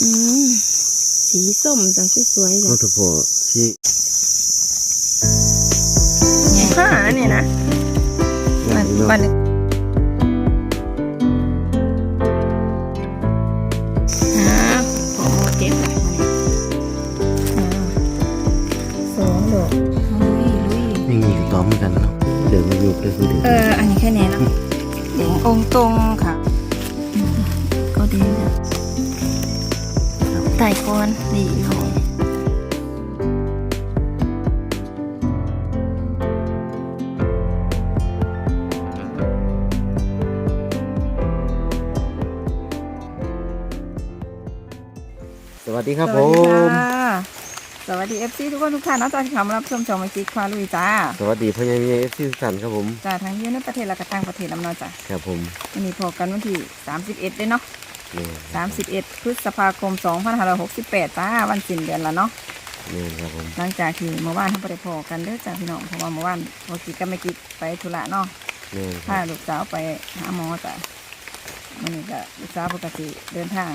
อืมสีส้มจังสวยๆเลโอ้ยโหที่ห้าเนี่ยนะงามันมเนาะมันอ่าพอเก็บได้มาเนี่ยอ่าสองดอกลุยลุยไม่มีกระต้อมเหมือนกันเนาะเดี๋ยวมันยุบเลยคือเดี๋ยวเออ อันนี้แค่นี้เนาะแดงองค์ตรงค่ะ ไต่ก้อนดีหน่อยสวัสดีครับผสวัสดีมค่ะสวัสดีเอฟซีทุกคนทุกท่านนะจ๊ะที่เข้ามารับชมชมมาจิกควาลุยจ้า สวัสดีพ่อใหญ่เมียเอฟซีทุกท่านครับผม จ้าทั้งอยืนในประเทศและก็ต่างประเทศน้ำเนอจ้ะครับผมวันนี้พบกันวันที่ 31เด้เนาะ นี่31พฤษภาคม2568จ้าวันสิ้นเดือนแล้วเนาะนี่ครับผมหลังจากที่เมื่อวานเขาไปพอกันเด้อจ้าพี่น้องเพราะว่าเมื่อวานพอกิดก็ไม่กิดไปธุระเนาะนี่คพารับลูกสาวไปหาหมอจ้ะวันนี้ก็ลูกสาวปกติเดินทาง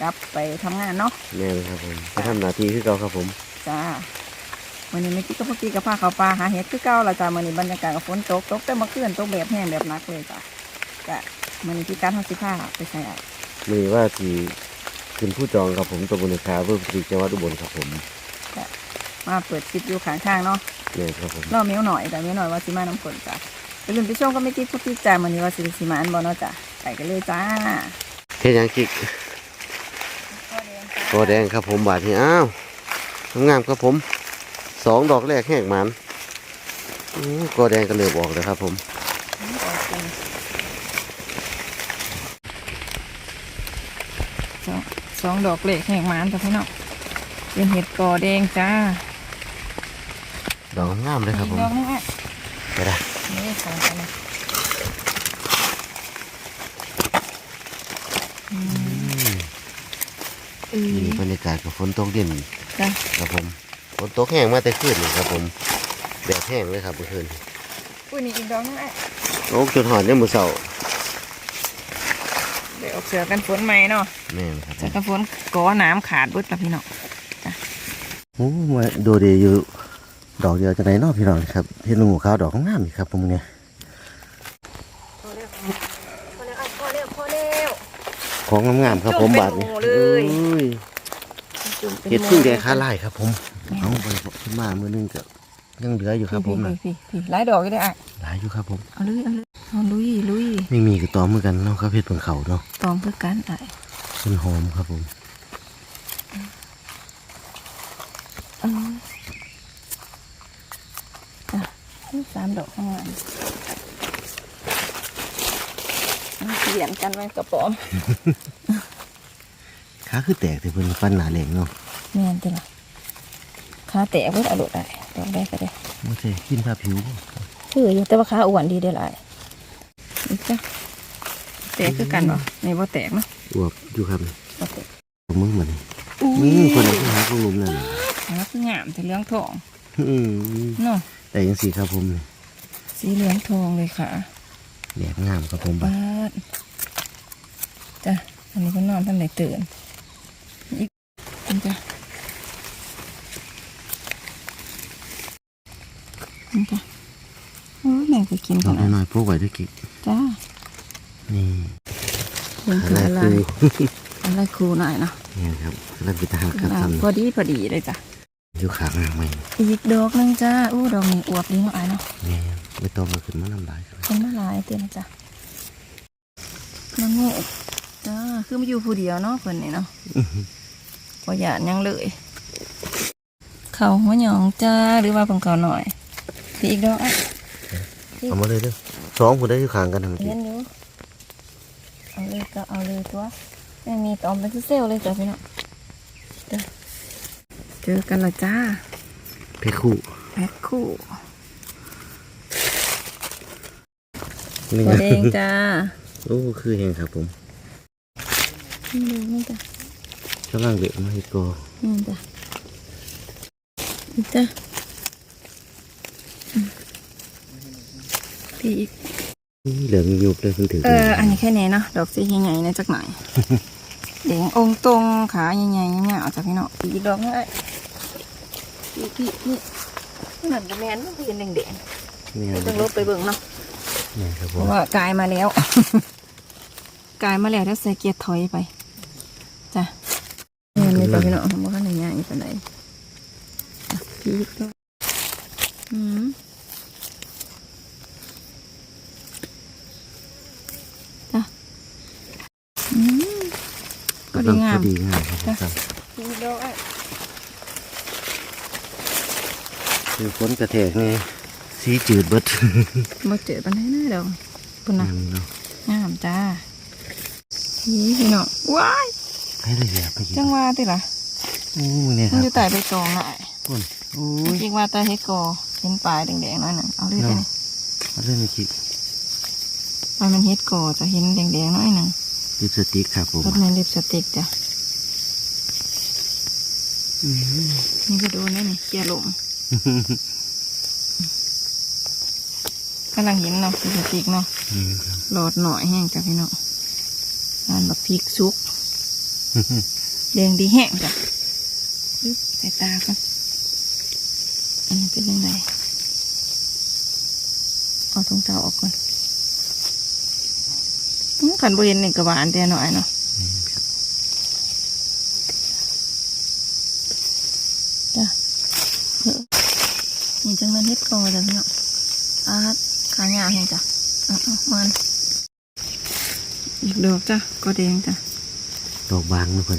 กลับไปทำงานเนาะนี่ครับผมไปทำหน้าที่คือเก่าครับผมจ้าวันนี้ไม่คิดกับพวกกี้กับผ้าเขาวปลาหาเห็ดคือเก่าละจ้าวันนี้บรรยากาศกับฝนตกตกแต่เมื่อคืนตกแบบแห้งแบบหนักเลยจ้ะกะวันนี้ที่การทำสิผ้าไปใส่อะมือว่าสีขึ้นผู้จองครับผมตำบลในคาเพื่อปรีจังหวัดอุบลครับผมมาเปิดคลิปอยู่ข้างข้างๆเนาะนี่ครับผมรอเมียวหน่อยแต่เมียวหน่อยว่าสิมาน้ำฝนจ้ะไปลืมไปชมก็ไม่คิดพวกกี้จ้าวันนี้ว่าสิสิมาอันบอเนาะจ้ะไปกันเลยจ้าเฮ็ดหยังกิกกอแดงครับผมบาทนี่อ้าวงามครับผมสองดอกแรกแหกมันอู้กอแดงก็เลยบอกเลยครับผม สอง สองดอกเล็กแห้งหมานจ้ะพี่น้องเป็นเห็ดกอแดงจ้า ดอกงามเลยครับผมดอกนึงอะไปได้นี่ของกันนะอืมอืมนี่บรรยากาศกับฝนตกเด่นจ้ะครับผมฝนตกแห้งมาแต่คืนนี่ครับผมแดดแห้งเลยครับเมื่อคืนอุ้ยนี่อีกดอกนึงอะโอ้จนหอดเนี่ยมือเสา เดี๋ยวออกเสือกันฝนใหม่เนาะแม่นครับเสือกันฝนก่อน้ำขาดเบิดละพี่น้องโอ้มาโดเดอยู่ดอกเดียวจะไหนเนอกพี่น้องครับเห็นหมูขาวดอกงามนี่ครับผมเนี่ยพอแล้วพอแล้วพอแล้วพอแล้วของงามๆครับผมบาทนี่จุ่มเป็นหมู่เลยอ้ยเห็ดพึ่งแดงคาไล่ครับผมเอาไปขึ้นมามือนึงก็ ยังเหลืออยู่ครับผมนะพี่พี่หลายดอกอยู่ได้อะหลายอยู่ครับผมเอาเลยเอาเลยเอาลุยลุยไม่มีกระตอมเหมือนกันเนาะครับเห็ดเพิ่งเขาเนาะตอมเพื่อกันอะมันหอมครับผมเอาจ้ะสามดอกข้างหลังเอาเปลี่ยนกันไว้กระป๋อมขาคือแตกแต่เพิ่นฟันหนาแหลงเนาะแม่นติล่ะขาแตกเพิ่นเอาดอกได้ ดอกได้ก็ได้ไม่ใช่กินผ้าผิวคืออยู่แต่ว่าขาอ้วนดีได้หลายนี่จ้ะแตกคือกันบ่ในบ่แตกเนาะอวบอยู่ครับบ่แตกผมมึงมาเลยอุ้อืยมคนนั้นก็หาของหลุมนั่นน่ะขาคืองามแต่เหลืองทองอืมเนาะแต่ยังสีครับผมนี่สีเหลืองทองเลยค่ะแดดงามครับผมปาดจ้ะอันนี้ก็นอนท่านไหนตื่นอีกนี่จ้ะ นี่จ้ะโอ้ยแม่งไปกินดกัอนกนะน้อยๆพวกไว้ด้วยกิ๊กจ้านี่เลี้ยงอะคือไรอะไรคืออะไรครูหน่อยเนาะนี่ครับอะไรพิธาครับอ่าท่านพอดีพอดีเลยจ้ะอยู่ขางหางใหม่อีกดอกหนึงจ้าอู้ดอกนี้อวบดีเนาะไอ้เนาะนี่ไม่ต้องมาขึ้นมาน้ำลายครับเป็นมาหลายเต็มจ้ะน้ำโง่จ้าคือมาอยู่ผู้เดียวเนาะเพิ่นนี่เนาะพอหยาดยังเลยเขาหัวหยองจ้าหรือว่าเพิ่งเขาหน่อย พี่อีกดอกอะเอามาเลยเด้อสองคนได้อยู่ขางกันทั้งทีเห็นอยู่เอาเลยก็เอาเลยตัวยังมีตอมเป็นเซลล์เลยจ้ะพี่น้องเด้อเจอกันและจ้าเพคู่แพ็คคู่นี่ตัวไงแดงจ้าโอ้คือเฮงครับผมนี่ดูนี่จ้ะกำลังเด็กมาให้กอนี่จ้ะนี่จ้ะ ตีอีกเหลืองยุบเลยเพิ่งถือเอออันนี้แค่นี้เนาะดอกสีใหญ่ๆนะจักหน่อยแดงองตรงขาใหญ่ๆเงี้ยเอาจากพี่เนาะอีกดอกง่ายพี่พี่พี่หนั่นก็แมนมันเป็นแดงๆต้องลบไปเบิ่งเนาะเพราะว่ากลายมาแล้วกลายมาแล้วถ้าใส่เกียร์ถอยไปจ้ะเงินนี่ปะพี่เนาะบ่คันได้ง่ายปานใดอะพี่ก็อืมจ้ะอืมก็ ดีงามครับดีด้วยคือฝนกระแทกนี่สีจืดเบิดบ่เจอปานใดนะดอกปุ่นนะงามเนาะงามจ้าพี่พี่เนาะว้ายให้ได้แยบไปกินจังว่าติล่ะโอ้เนี่ยคมันรับอยู่ใต้ใบตองน่ะคุณโอ้ยริงว่าตาเฮ็ดกอเห็นปลายแดงๆน้อยหนึ่งเอาเลยไปเอาเรื่องนี้คิดปลายมันเฮ็ดกอจะเห็นแดงๆน้อยหนึ่งลิปสติกครับผมรถแมนลิปสติกจ้ะ นี่ก็โดนได้นี่เกียร์ลมกำลังเห็นเนาะลิปสติกเนาะนี่ครับหลอดหน่อยแห้งจ้ะพี่เนาะงานแบบพริกซุกแดงดีแห้งจ้ะปึ๊บใส่ตาก่อนอันนี้เป็นยังไงเอาถุงเท้าออกก่อนอื้อขันบริเห็นนี่กระบาลแต่หน่อยเนาะจ้ะเออ นี่จังนั้นเฮ็ดกอจ้ะพี่เนาะอาดขายาวแห้งจ้ะเอาเอามันอีกดอกจ้ะก็แดงจ้ะดอกบางนะเพื่อน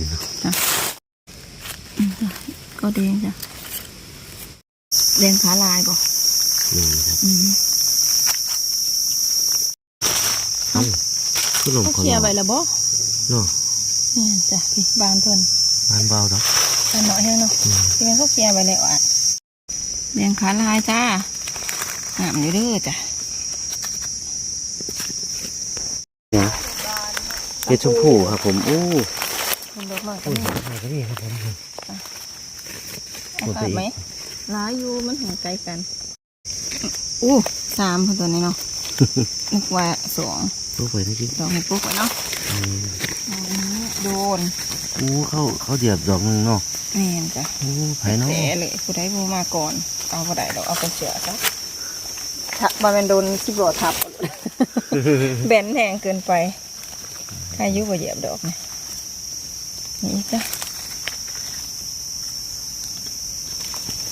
เยบ่นี่ครับอืมเอ้าคือลมเขาคอเคลียร์ไว้แล้วบ่เนาะนี่นจ้ะพี่บานเพิ่นบานเบาดอกบานน้อยแห้งเนาะอืมที่มันเขาเคลียร์ไว้แล้วอะแดงขาลายจ้างามอยู่เด้อจ้ะเนี่ยเห็ดชมพูครับผมโอ้คนดอกไม้ก็โอ้ยมีอะไรก็นี่ครับผมเอาขาดไหมหลายอยู่มันห่างไกลกันอู้สามคนตัวนี้เนาะนึกว่าสองลูกไปนี่สิดอกให้ปุ๊กไว้เนาะอืมอันนี้โดนโอ้เขาเขาเดียบดอกหนึงเนาะแม่นจ้ะโอ้ไผ่เนาะแต่เลยผู้ใดผู้มาก่อน เอาผู้ใดดอกเอาไปเสือซะถ้ามาเป็นโดนที่บ่อทับ แบนแหงเกินไปใครอยุบ่เหยียบดอกนี่นี่จ้ะ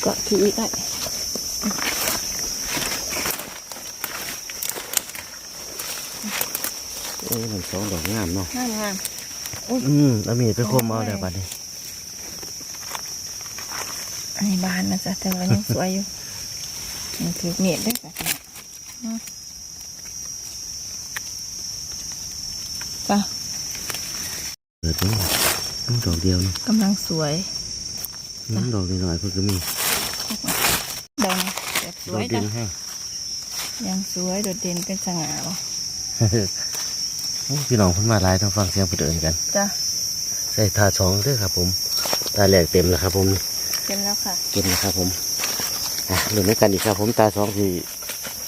ก็ทีอีกได้โอ้ยมันสองดอกงามเนาะงามงามอืมแล้วมีดไปคมเอาแล้วบัดนี้ อันนี้บานนะจ๊ะแต่ว่ายังสวยอยู่ยังถือเมียดได้แบบนี้นะจ้ะเปิดนี่น้ำดอกเดียวเนาะกำลังสวยน้ำดอกนิดหน่อยเพิ่นก็มีแดงแบบสดวอกยดิจ้ะนให้ยังสวยโดดเด่นเป็นสง่าบ่โอ้พี่น้องเพิ่นมาหลายทางฟังเสียงเพิ่นเดินกัน จ้ะ ใส่ทาสองเด้อครับผม ตาแหลกเต็มแล้วครับผม เต็มแล้วค่ะเต็มแล้วครับผมอะเหลือในกันอีกครับผมตาสองที่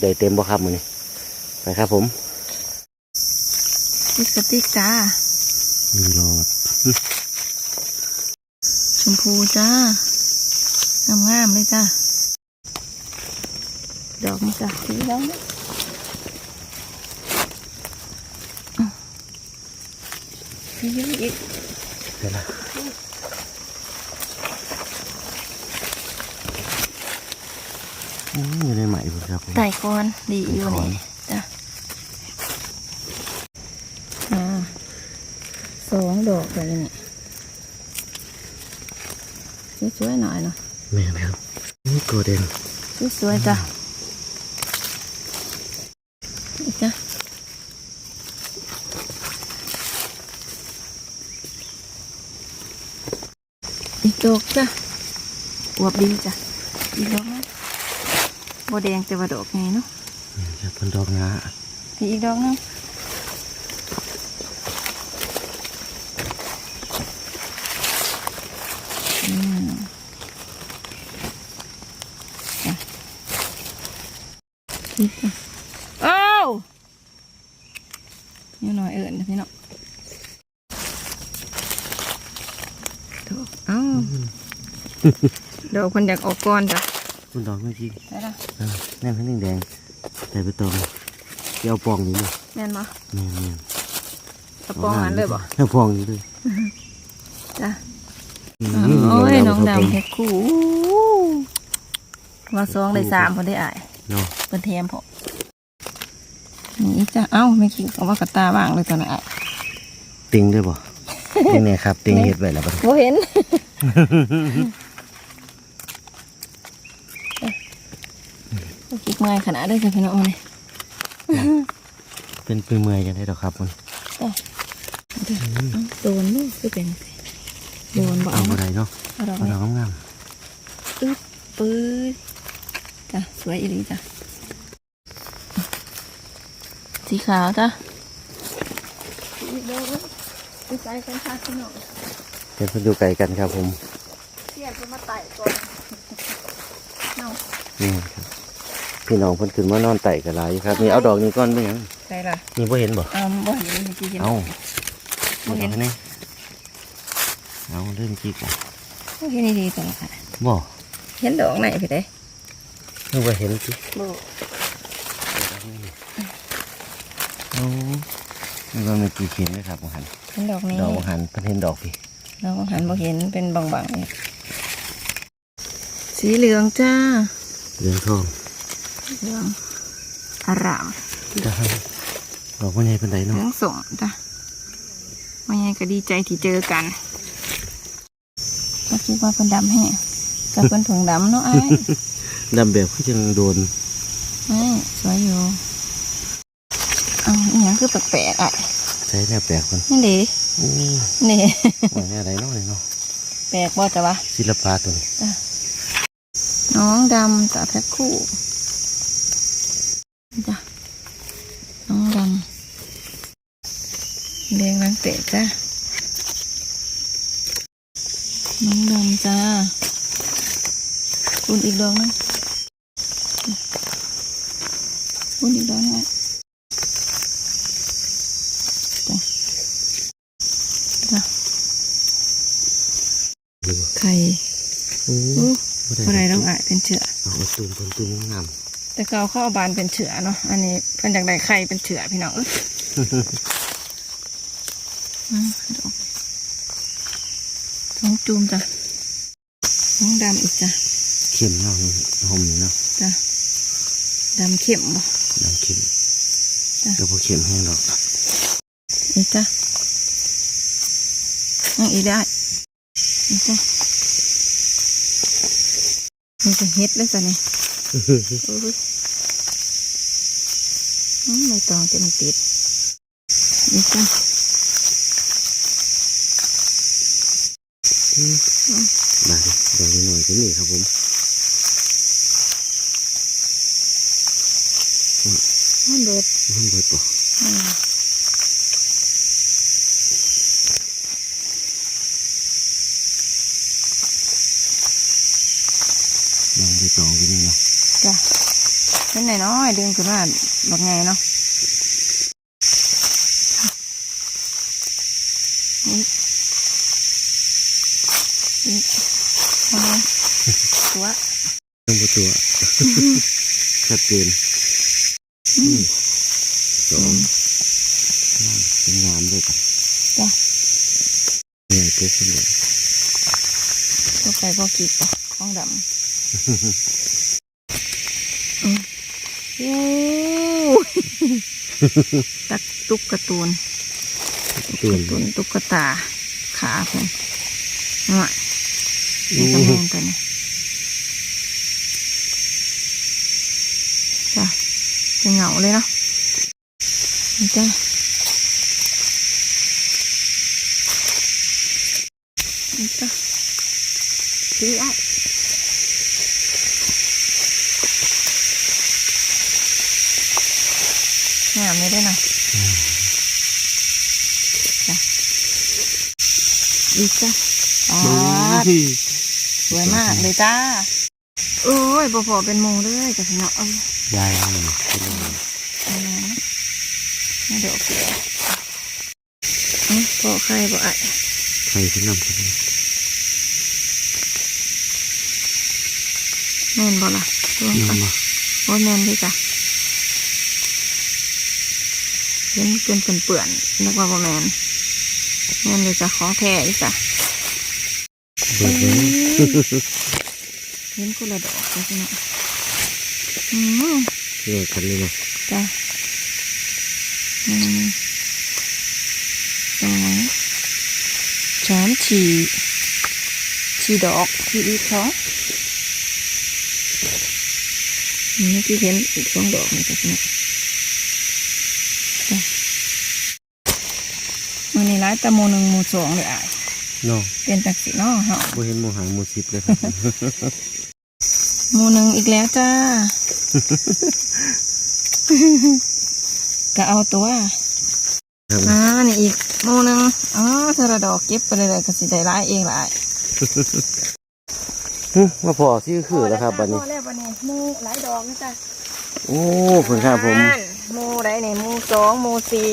ได้เต็มบ่ครับมื้อนี้ไปครับผมลิปสติกจ้าหนึ่งหลอดชมพูจ้างามๆเลยจ้าดอกนี่จ้ะสีแล้วนะอะสีเยอะอีกเดี๋ยวนะ อืมอยู่ในไหมพุ่นครับผมไต่คอนดีอยู่ไต่คอนนี่จ้ะอ่าสองดอกเลยนี่สวยๆหน่อยเนาะแม่นครับนี่โกเดนสวยๆจ้ะนี่จ้ะอีกดอกจ้ะอวบดีจ้ะอีกดอกนะ บัวแดงแต่ว่าดอกไงเนาะแม่นครับเพิ่นดอกงา thì อีกดอกหนึงอืมจ้ะคิดจ้ะเอ้าวนี่หน่อยเอิญนะพี่เนาะเอ้าเดี๋ยวคนอยากออกก่อนจ้ะคุณดอกไม่จริงได้ละเออ แน่นขึ้นแดงๆใส่ไปตองเดี๋ยวเอาปองนี้เลยแม่นบ่แม่นแม่นกระป๋องอันเลยบ่เอาปองนี้เลยจ้ะอืมโอ้ยดำๆน้องครับผมดำเฮ็ดคู่มาสองได้สามพอได้อ่ายเนาะเป็นเทมพอนี่จ้ะเอ้าไม่คิดว่ากระตาบ้างเลยตอนนั้นอะติงด้วยบ่ติงเนี่ยครับ ติงเห็ดไว้แล้วบ่บ่เห็น บ่คิดเมื่อยขนาดได้จ้ะพี่น้องนี่เป็นปืนเมื่อยกันได้ดอกครับมันโดนลูกคือเป็นโดนบ่เอาเอาบ่ได้เนาะเอาดอกเอาดอกงามอึ๊บปื้ดจ้ะสวยอีหลีจ้ะสีขาวจ้ะอีกดอกนึงไปใส่กันค่ะพี่น้องๆเป็นเพิ่นอยู่ไกลกันครับผมเสียจะมาไต่ก่อนเนาะนี่ครับ พี่น้องเพิ่นขึ้นมานอนไต่กันหลายอยู่ครับนี่เอาดอกนี้ก่อนเป็นหยังใช่ล่ะนี่บ่เห็นบ่เอาบ่เห็นเมื่อกี้เห็น เอาบ่เห็นอานี่เอาเริ่มจีกอะบ่เห็นดีๆตัวละค่ะบ่เห็นดอกไหนพี่เด้นึกว่าเห็นจิบ่โอ้นึกว่ามันกี่เข็มนะครับบางหันเห็นดอกนี้ดอกบางหันเพิ่นเห็นดอกพี่ดอกหันบ่เห็นเป็นบางๆเนี่ยสีเหลืองจ้าเรื่องทอง เหลืองอารามจ้าดอกว่าไงเป็นไดเหลืเนาะองสมจ้ะว่าไงก็ดีใจที่เจอกันก็คิดว่าเป็นดำแห้งกับเป็นถุงดำเนาะไอ้ดำแบบคือจังโดนไอ้สวยอยู่เอ้าอหย่างคือแปลกๆอะใช้แนวแปลกมันนี่เดิโอ้นี่ว่าแนวอะไรเนาะนี่เนาะแปลกบ่จ้ะวะศิลปะตัวนี้น้องดำจ้ะแพ็คคู่จ้ะ น้องดำเรียงรังเตะจ้ะน้องดำจ้าคุณอีกดอกนึงคุณอีกดอกนึงจ้ะจ้ะ ดู ไข่ โอ้ อู้ บ่ อะไรต้องอะเป็นเชื้อ เอาเอาตูมเพิ่นตูมงาม แต่เขาเข้าเอาบานเป็นเฉือเนาะอันนี้เป็นจากใดไข่เป็นเฉือพี่น้องเอ้ยอืมดอกท้องจูมจ้ะท้องดำอีกจ้ะเข้มเนาะนี่หอมนี่เนาะจ้ะดำเข้มบ่น้ำเข้มจ้ะก็บ่เข้มแห้งหรอกอีกจ้ะยังอีกได้อีกจ้ะมันจะเฮ็ดเลยจ้ะนี่โอ้ยอืม ไม่ต้องจะมันติดอีกจ้ะมาดิดอกนี้หน่อยก็มีครับผมมันเบิดมันเบิดบ่อืมดอกใบตองก็มีเนาะจ้ะเป็ นไหนน้อยๆดึงขึ้นมาแบบไงเนาะนี่นี่ตัวเรื่องบ่ตัวชัดเจนอืมสองเป็นงามด้วยกันจ้ะเนี่ยตัวคนเลยตัวไก่ก็กีบปะของดำอืมโอ้ย ตักตุ๊กการ์ตูนตื่นตุนตุ๊กตา ขาเพิ่นน่ะนี่ก็แม่นตัวนี้จ้ะจะเหงาเลยเนาะนี่จ้ะ ทีสวยมากเลยจ้าโอ้ยบ่พอเป็นมงเลยกับเนาะเหายเอาเลยเอาเลยไม่เดี๋ยวเกลือบ่ไข่บ่ไอไข่ขึ้นน้ำขึ้นเมนบ่ล่ะรวมกันโอเมนดีจ้ะเห็นเป็นเปื่อนๆนึกว่าบ่แมนแมนเลยจ้ะของแท้ดีจ้ะ เบิดเลยเห็นคนละดอกเลยพี่น้องอืมเลิกกันเลยเนาะจ้ะอืมสองสามฉี่ฉี่ดอกฉี่อีกสองนี่ที่เห็นอีกสองดอกนี่จ้ะพี่น้องจ้ะมันนี่ร้ายแตะโมหนึ่งโมสองเลยอะ เนาะเป็นจักสีเนาะเฮาบ่เห็นโมหายโมสิบเลยครับโมหนึ่งอีกแล้วจ้า ก็เอาตัวครับอ่านี่อีกโมหนึ่งอ๋อเธอระดอกเก็บไปเลยๆก็สิได้ร้ายเองหลายหึมาพอที่คือแล้วครับบัดนี้ พอแล้วบัดนี้โมหลายดอกนะจ๊ะโอ้เพิ่นครับผม นั่นโมไรเนี่ยโมสองโมสี่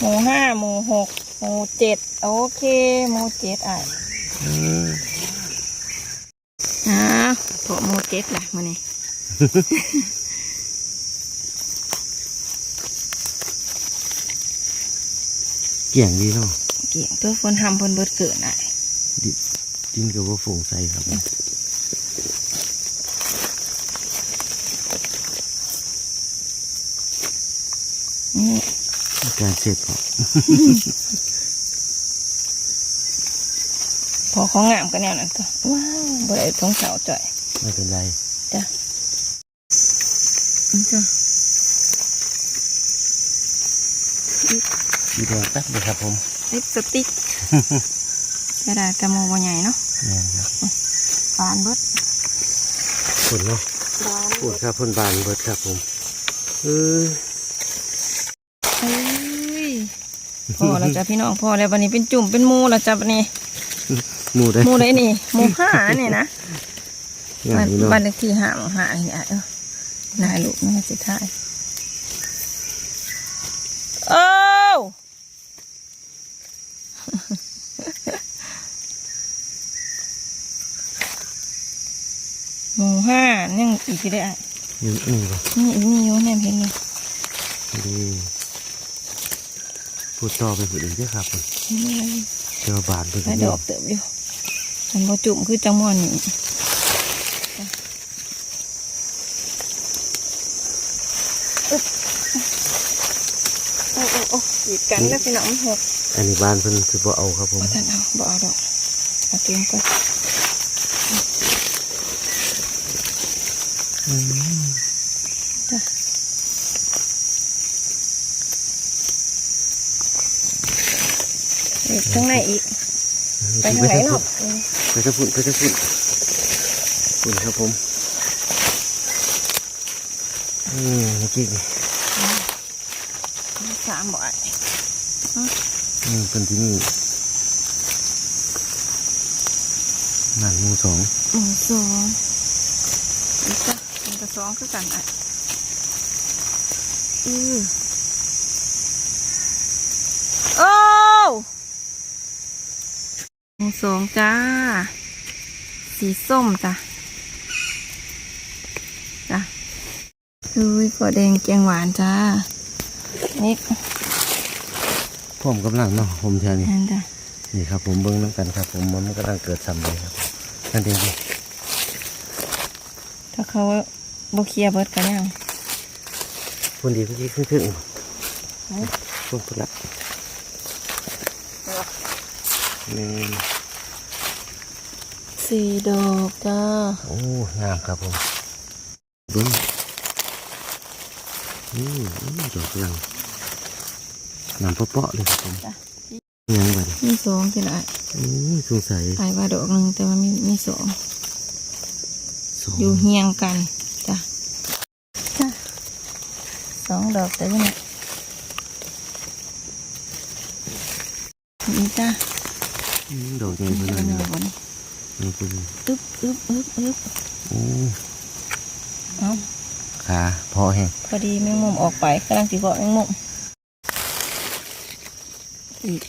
โมห้าโมหก โมเจ็ดโอเคโมเจ็ดอะอืมอ่าพอโมเจ็ดล่ะมานี่เกี่ยงดีเนาะเกี่ยงตัวฝนทำเพิ่นเบิดเกิดอะดิดินกับว่าฝงใส่ครับนี่การเสร็จพอ พอของงามกันแนวนั้นก็ว้าวบ่ได้ทงเสาจ่อยไม่เป็นไรจ้ะนี่จ้ะสีแดงตักเลยครับผมลิปสติกจะได้แต่โมบ่ใหญ่เนาะนี่นครับบานเบิดผลเนาะบานผลครับผลบานเบิดครับผมเออเอ้ยพอแล้วจ้ะพี่น้องพอแล้ววันนี้เป็นจุ่มเป็นหมูแล้วจ้ะวันนี้ หมูได้หมูได้นี่หมูห้าเนี่ยนะงานนี้เนาะบ้านเลขที่ห้าหมู่ห้าเนี่ยเออนายลูกนี่สุดท้ายโอ้วหมู่ห้ายังอีกที่ได้อะยังอือนี่อีกนี่อยู่แน่เห็นเลยดีพูดต่อไปพูดอีกเด้วยครับผมนี่เลยเจอบานเพิ่นได้ดอกเติบอยู่ มันบ่จุ่มคือจังมอนนี่อึ๊บโอ้โอ้โอ้กีดกันแล้วพี่น้องหกอันนี้บ้านเพิ่นคือบ่เอาครับผมบ่ทันเอาบ่เอาดอกเอาเตรียมก่อนจ้ะเด็กข้างในอีก ไปทางไหนเนาะไปจะพุ่นไปจะพุ่นพุ่นครับผมอืมเมื่อกี้นี่สามบ่อยอืมเป็นที่นี่นั่นหมูสองหนึ่งสองอีกจ้ะเป็นกระสองคือกันอะอือโอ้วหนึ่ง สองจ้า สีส้มจ้ะจ้ะดูกว่าแดงแกงหวานจ้านี่ผมกำลังเนาะผมแทนนี่นั่นจ้ะนี่ครับผมเบิ้งน้ำกันครับ ผมมันกำลังเกิดซ้ำเลยครับนั่นเองดิถ้าเขาบเคลียร์เบิดกันยังพุ่นดีเมื่อกี้ครึ่งครึ่งพุ่นพุ่นละนี่ สี่ดอกจ้า โอ้งามครับผมเบิ้งอืมอืมดอกกำลังงามเปาะๆเลยครับผมจ้ะยังไงมีสองทีละโอ้ยสงสัยขายว่าดอกหนึ่งแต่ว่ามีมีสองสองอยู่เฮียงกันจ้ะจ้ะสองดอกแต่ยังไงนี่จ้ะอืมดอกใหญ่นี่ขนาเอาดหนี้ น่อยบนนี่คุณอึ๊บอึ๊บอึ๊บอึ๊บโอ้เอาขาพอแห้งพอดีแมงมุมออกไปกำลังติบอกแมงมุมอีก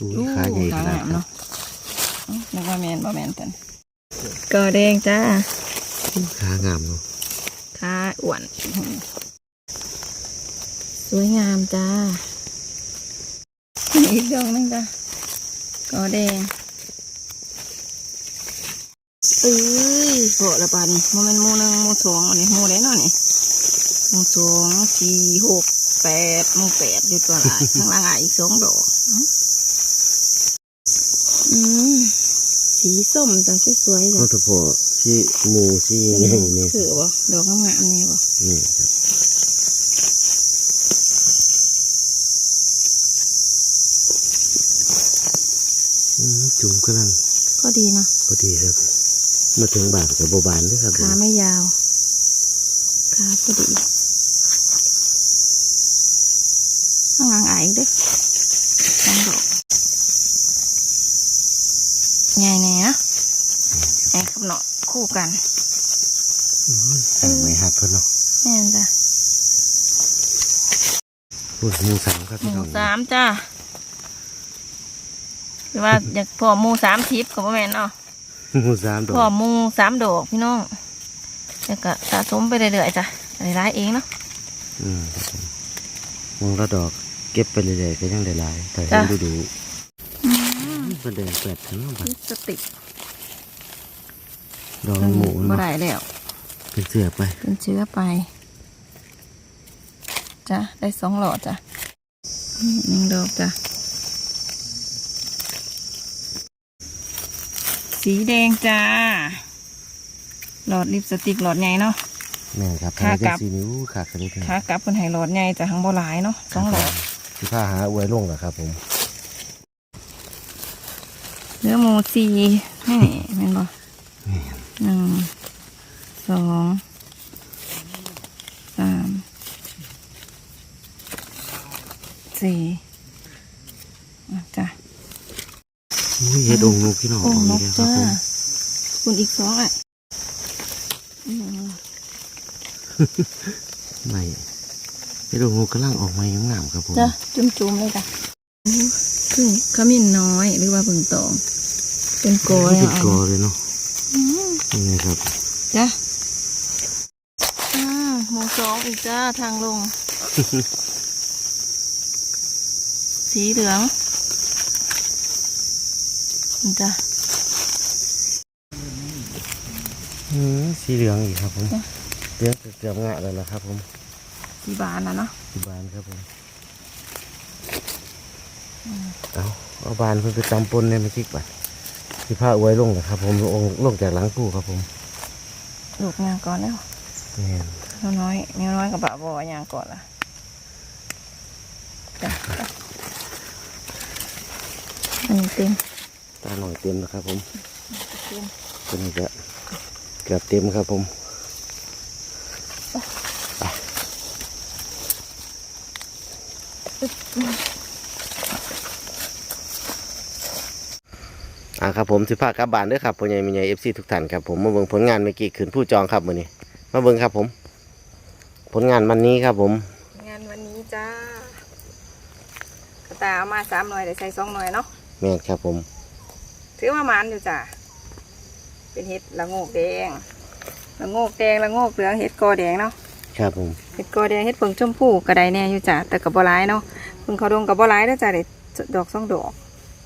อุ้ยอู้ขาใหญ่ขขานาดงามครับเนาะเอ้านึกว่าแมนบ่แมนกันกอแดงจ้าขางามเนาะขาอ้วนสวยงามจ้าอีกดอกหนึงจ้ะกอแดงเอ้ยโผล่ละบาดนี่โมเมนต์โมหนึ่งโมสองอันนี้โมได้เนาะนี่โมสองสี่หกแปดโมแปดอยู่ตัวละข้างล่างอะอีกสองดอกอื้ออืมสีส้มจังสวยๆจ้ะเอาแต่พอที่หมูที่ใหญ่ๆนี่คือบ่ดอกงามๆนี่บ่นี่ครับอืมจุ่มกำลังก็ดีนะพอดีครับ มาถึงบานกับโบบานด้วยครับขาไม่ยาวขาพอดีข้างหลังอายอีกเด้อสองดอกใหญ่แน่นะไอ้กับเนาะคู่กันทางไม่หักเพิ่นเนาะแม่นจ้ะพูดหมูสามครับหพี่น้มูองสามจ้าหรือว่าอยากพอหมูสามทิพย์ก็บ่แม่นเนาะห มูสามดอกพอหมูสามดอกพี่น้องแล้วก็สะสมไปเรื่อยๆจ้ะหลายๆเองเนาะอืมครับผมมองละดอกเก็บไปเรื่อยๆก็ยังได้หลายแต่จ้ะยังดูดูอืมประเด็นแปดทั้งบัดลิปสติกดอกหมูบ่เนาะได้แล้วเป็นเสือไปเป็นเชื้อไปจ้ะได้สองหลอดจ้ะอืมหนึ่งดอกจ้ะ สีแดงจ้า หลอดลิปสติกหลอดใหญ่เนาะแม่นครับขากลับทางเจ็ดสีนิ้วขาดกันนิดนึงขากลับเป็นไฮหลอดใหญ่จ้ะทั้งบ่หลายเนาะสองหลอดที่ผ้าหาอวยลงเหรอครับผมเนื้อหมูสีนี่แม่นบ่หนึ่งสองสามสี่อะจ้ะอุ้ย เฮ็ดองค์นกพี่น้องโอ้นกนี่เลยครัจ้าบผมคุณอีกสองอะอืมไม่เฮ็ดองค์นกกำลังออกมางามๆครับผมจ้ะจุ่มๆเลยจ้ะพึ่งขมิ้นน้อยหรือว่าพึ่งตอง เป็นโกยเป็นอะกอเลยเนาะอืมนี่ไงครับจ้ะอ่าหมูสองอีกจ้าทางลง สีเหลืองนี่ จ้ะอืมสีเหลืองอีกครับผมจ้ะเหลืองเกือบๆงะเลยนะครับผมสีบานนะเนาะที่บานครับผมเอาเอาบานเพิ่นไปจำปนในไม่คิกบัดที่ผ้าอวยลงเหรอครับ ผมลงลงจากหลังตู้ครับผมลูกยางก่อนแล้วแม่นแนวน้อยแนวน้อยกับบะบอยางก่อนละจ้ะจ้ะอันนี้เต็ม ตาหน่อยเต็มแล้วครับผมเต็มตัวนี้ก็เกือบเต็มครับผมไปอ่าครับผมสิพากลับบ้านเด้วยครับพ่อใหญ่แมีใหญ่เอฟซีทุกท่านครับผมมาเบิ่งผลงานเมื่อกี้ขืนผู้จองครับมื้อนี้มาเบิ่งครับผม ผลงานวันนี้ครับผม งานวันนี้จ้ากระตายเอามาสามหน่วยได้ใส่สองหน่วยเนาะแม่นครับผม ถือว่ามันอยู่จ้ะเป็นเห็ดละโงกแดงละโงกแดงละโงกเหลืองเห็ดกอแดงเนาะครับผมเห็ดกอแดงเห็ดเพิงชมพูกระไดแน่อยู่จ้ะแต่กับบัร้ายเนาะเพิงเขาดงกับบัร้ายแล้วจ้ะเด็ดดอกสองดอก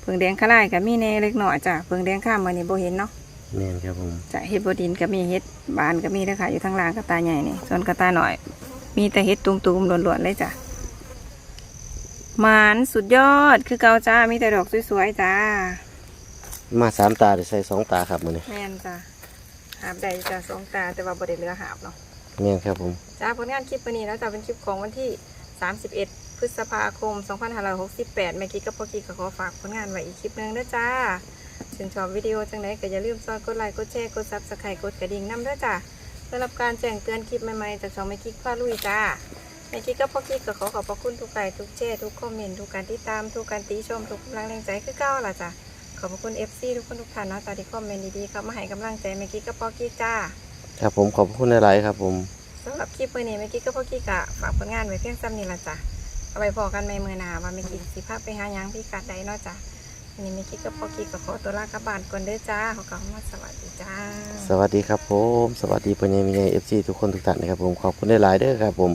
เพิงแดงข้าไล่กับมีแน่เล็กหน่อยจ้ะเพิงแดงข้ามมานี่โบเห็นเนาะแม่นครับผมจ้ะเห็ดบดินก็มีเห็ดบานก็มีนะคะอยู่ทางล่างกระตายใหญ่นี่ส่วนกระตายหน่อย มีแต่เห็ดตุ่มๆล้วนๆเลยจ้ะหมานสุดยอดคือเกาจ้ามีแต่ดอกสวยๆจ้า มาสามตาได้ใส่สองตาครับมื้อนี้แม่นจ้ะหาบใดจ้ะสองตาแต่ว่าบริเรือหาบเนาะแม่นครับผมจ้าผลงานคลิปวันนี้แล้วจ้ะเป็นคลิปของวันที่ 31 พฤษภาคม 2568แม่กิ๊กกับพ่อกิ๊กก็ขอฝากผลงานไว้อีกคลิปหนึงนะจ้าชื่นชอบวิดีโอจังไหนก็อย่าลืมซอยกดไลค์กดแชร์กดซับสไครต์กดกระดิ่งนำด้วยจ้าเพื่อรับการแจ้งเตือนคลิปใหม่ๆจากช่องแม่กิ๊กพาลุยจ้าแม่กิ๊กกับพ่อกิ๊กก็ขอขอบพระคุณทุกไลค์ทุกแชร์ทุกคอมเมนต์ทุกการติดตามทุกการติชมทุกกำลังแรงใจคือเก้าล่ะจ้า ขอบคุณเอฟซีทุกคนทุกท่านนะตอนที่คอมเมนต์ดีๆเข้ามาให้กำลังใจเมกี้กับพ่อกี้จ้าครับผมขอบคุณหลายๆครับผมสำหรับคลิปวันนี้เมกี้กับพ่อกี้กะฝากผลงานไว้เพียงซ้ำนี่ละจ้ะเอาไปพอกันในมือหนาว่าเมกี้สีภาพไปหายังพี่กัดไดเนาะจ้ะนี่เมกี้กับพ่อกี้ก็ขอตัวลากลับ้านก่อนเด้อจ้าขอกลับมาสวัสดีจ้า สวัสดีครับผมสวัสดีปัญญามีเอฟซีทุกคนทุกท่านนะครับผมขอบคุณหลายๆเด้อครับผม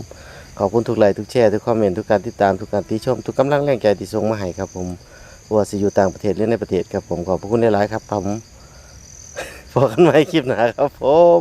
ขอบคุณทุกไลค์ทุกแชร์ทุกคอมเมนต์ทุกการติดตามทุกการติชมทุกกำลังแรงใจที่ส่งมาให้ครับผม ว่าสิอยู่ต่างประเทศหรือในประเทศครับผมขอบพระคุณหลายๆครับผมพอกันไหมคลิปหนาครับผม